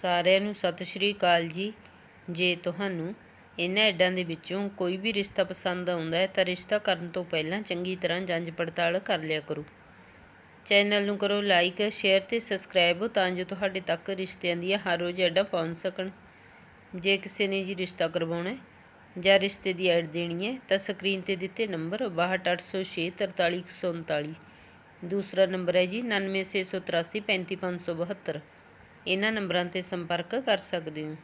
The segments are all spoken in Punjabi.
ਸਾਰਿਆਂ ਨੂੰ ਸਤਿ ਸ਼੍ਰੀ ਅਕਾਲ ਜੀ। ਜੇ ਤੁਹਾਨੂੰ ਇਹਨਾਂ ਐਡਾਂ ਦੇ ਵਿੱਚੋਂ ਕੋਈ ਵੀ ਰਿਸ਼ਤਾ ਪਸੰਦ ਆਉਂਦਾ ਹੈ, ਤਾਂ ਰਿਸ਼ਤਾ ਕਰਨ ਤੋਂ ਪਹਿਲਾਂ ਚੰਗੀ ਤਰ੍ਹਾਂ ਜਾਂਚ ਪੜਤਾਲ ਕਰ ਲਿਆ ਕਰੋ। ਚੈਨਲ ਨੂੰ ਕਰੋ ਲਾਈਕ, ਸ਼ੇਅਰ ਤੇ ਸਬਸਕ੍ਰਾਈਬ ਤਾਂ ਜੋ ਤੁਹਾਡੇ ਤੱਕ ਰਿਸ਼ਤਿਆਂ ਦੀਆਂ ਹਰ ਰੋਜ਼ ਐਡਾਂ ਪਹੁੰਚ ਸਕਣ। ਜੇ ਕਿਸੇ ਨੇ ਜੀ ਰਿਸ਼ਤਾ ਕਰਵਾਉਣਾ ਜਾਂ ਰਿਸ਼ਤੇ ਦੀ ਐਡ ਦੇਣੀ ਹੈ, ਤਾਂ ਸਕਰੀਨ ਤੇ ਦਿੱਤੇ ਨੰਬਰ 6280634139 ਦੂਸਰਾ ਨੰਬਰ ਹੈ ਜੀ 9968835572 ਇਹਨਾਂ ਨੰਬਰਾਂ ਤੇ ਸੰਪਰਕ ਕਰ ਸਕਦੇ ਹੋ।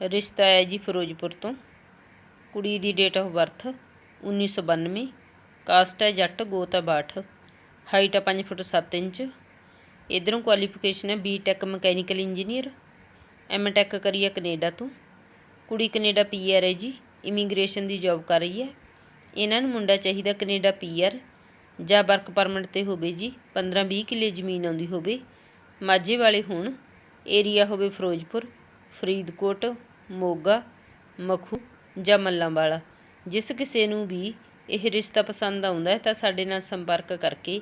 ਰਿਸ਼ਤਾ ਹੈ ਜੀ ਫਿਰੋਜ਼ਪੁਰ ਤੋਂ। ਕੁੜੀ ਦੀ ਡੇਟ ਆਫ ਬਰਥ 1992 ਕਾਸਟ ਹੈ ਜੱਟ, ਗੋਤ ਹੈ ਬਾਠ ਹਾਈਟ ਹੈ 5 ਫੁੱਟ 7 ਇੰਚ, ਇਧਰੋਂ ਕੁਆਲੀਫਿਕੇਸ਼ਨ ਹੈ B Tech mechanical engineer M Tech ਕਰੀ ਹੈ ਕੈਨੇਡਾ ਤੋਂ। ਕੁੜੀ ਕੈਨੇਡਾ ਪੀਆਰ ਹੈ ਜੀ ਇਮੀਗ੍ਰੇਸ਼ਨ ਦੀ ਜੌਬ ਕਰ ਰਹੀ ਹੈ। ਇਹਨਾਂ ਨੂੰ ਮੁੰਡਾ ਚਾਹੀਦਾ ਕੈਨੇਡਾ ਪੀਆਰ ਜਾਂ ਵਰਕ ਪਰਮਿਟ ਤੇ ਹੋਵੇ ਜੀ 15-20 ਕਿੱਲੇ ਜ਼ਮੀਨ ਆਉਂਦੀ ਹੋਵੇ। ਮਾਝੇ ਵਾਲੇ ਹੋਣ। ਏਰੀਆ ਹੋਵੇ ਫਿਰੋਜ਼ਪੁਰ, ਫਰੀਦਕੋਟ, ਮੋਗਾ, ਮਖੂ ਜਾਂ ਮੱਲਾਂਵਾਲਾ। ਜਿਸ ਕਿਸੇ ਨੂੰ ਵੀ ਇਹ ਰਿਸ਼ਤਾ ਪਸੰਦ ਆਉਂਦਾ ਹੈ ਤਾਂ ਸਾਡੇ ਨਾਲ ਸੰਪਰਕ ਕਰਕੇ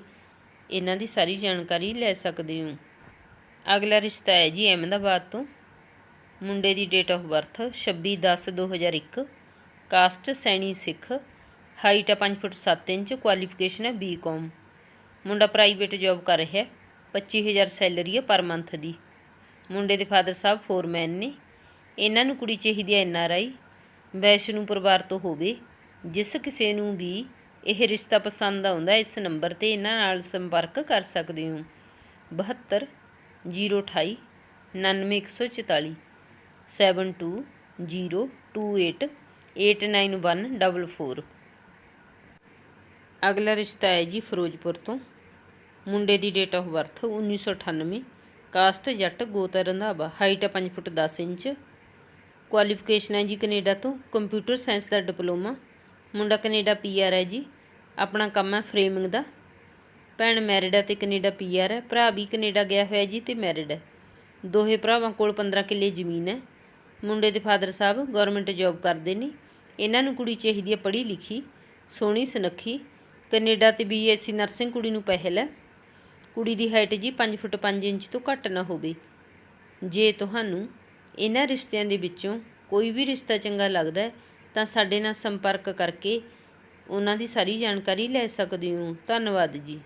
ਇਹਨਾਂ ਦੀ ਸਾਰੀ ਜਾਣਕਾਰੀ ਲੈ ਸਕਦੇ ਹੋ। ਅਗਲਾ ਰਿਸ਼ਤਾ ਹੈ ਜੀ ਅਹਿਮਦਾਬਾਦ ਤੋਂ। ਮੁੰਡੇ ਦੀ date of birth 26/10/2001 caste Saini Sikh. Height ਹੈ 5 ਫੁੱਟ 7 ਇੰਚ ਕੁਆਲੀਫਿਕੇਸ਼ਨ ਹੈ ਬੀਕਾਮ ਮੁੰਡਾ ਪ੍ਰਾਈਵੇਟ ਜੌਬ ਕਰ ਰਿਹਾ ਹੈ। 25000 ਸੈਲਰੀ ਹੈ ਪਰ ਮੰਥ ਦੀ। ਮੁੰਡੇ ਦੇ ਫਾਦਰ ਸਾਹਿਬ ਫੋਰਮੈਨ ਨੇ। ਇਹਨਾਂ ਨੂੰ ਕੁੜੀ ਚਾਹੀਦੀ ਹੈ ਐਨ ਆਰ ਆਈ। ਵੈਸ਼ਨੂ ਪਰਿਵਾਰ ਤੋਂ ਹੋਵੇ। ਜਿਸ ਕਿਸੇ ਨੂੰ ਵੀ ਇਹ ਰਿਸ਼ਤਾ ਪਸੰਦ ਆਉਂਦਾ, ਇਸ ਨੰਬਰ ਤੇ ਇਹਨਾਂ ਨਾਲ ਸੰਪਰਕ ਕਰ ਸਕਦੇ ਹੋ। 72 028 99144 7202889144 ਅਗਲਾ ਰਿਸ਼ਤਾ ਹੈ ਜੀ ਫਿਰੋਜ਼ਪੁਰ ਤੋਂ। ਮੁੰਡੇ ਦੀ date of birth 1998 caste Jatt ਗੋਤ ਰੰਧਾਵਾ ਹਾਈਟ ਹੈ 5 ਫੁੱਟ 10 ਇੰਚ ਕੁਆਲੀਫਿਕੇਸ਼ਨ ਹੈ ਜੀ ਕੈਨੇਡਾ ਤੋਂ ਕੰਪਿਊਟਰ ਸਾਇੰਸ ਦਾ ਡਿਪਲੋਮਾ ਮੁੰਡਾ ਕੈਨੇਡਾ ਪੀਆਰ ਹੈ ਜੀ, ਆਪਣਾ ਕੰਮ ਹੈ ਫਰੇਮਿੰਗ ਦਾ, ਭੈਣ ਮੈਰਿਡ ਹੈ ਤੇ ਕੈਨੇਡਾ ਪੀਆਰ ਹੈ, ਭਰਾ ਵੀ ਕੈਨੇਡਾ ਗਿਆ ਹੋਇਆ ਜੀ ਤੇ ਮੈਰਿਡ ਹੈ, ਦੋਹੇ ਭਰਾਵਾਂ ਕੋਲ 15 ਕਿੱਲੇ ਜ਼ਮੀਨ ਹੈ, ਮੁੰਡੇ ਦੇ ਫਾਦਰ ਸਾਹਿਬ ਗਵਰਨਮੈਂਟ ਜੌਬ ਕਰਦੇ ਨੇ, ਇਹਨਾਂ ਨੂੰ ਕੁੜੀ ਚਾਹੀਦੀ ਹੈ ਪੜ੍ਹੀ ਲਿਖੀ, ਸੋਹਣੀ ਸੁਨੱਖੀ, ਕੈਨੇਡਾ ਤੇ ਬੀਐਸਸੀ ਨਰਸਿੰਗ ਕੁੜੀ ਨੂੰ ਪਹਿਲ ਹੈ ਕੁੜੀ ਦੀ ਹਾਈਟ ਜੀ 5 ਫੁੱਟ 5 ਇੰਚ ਤੋਂ ਘੱਟ ਨਾ ਹੋਵੇ। ਜੇ ਤੁਹਾਨੂੰ ਇਹਨਾਂ ਰਿਸ਼ਤਿਆਂ ਦੇ ਵਿੱਚੋਂ ਕੋਈ ਵੀ ਰਿਸ਼ਤਾ ਚੰਗਾ ਲੱਗਦਾ ਤਾਂ ਸਾਡੇ ਨਾਲ ਸੰਪਰਕ ਕਰਕੇ ਉਹਨਾਂ ਦੀ ਸਾਰੀ ਜਾਣਕਾਰੀ ਲੈ ਸਕਦੇ ਹੋ। ਧੰਨਵਾਦ ਜੀ।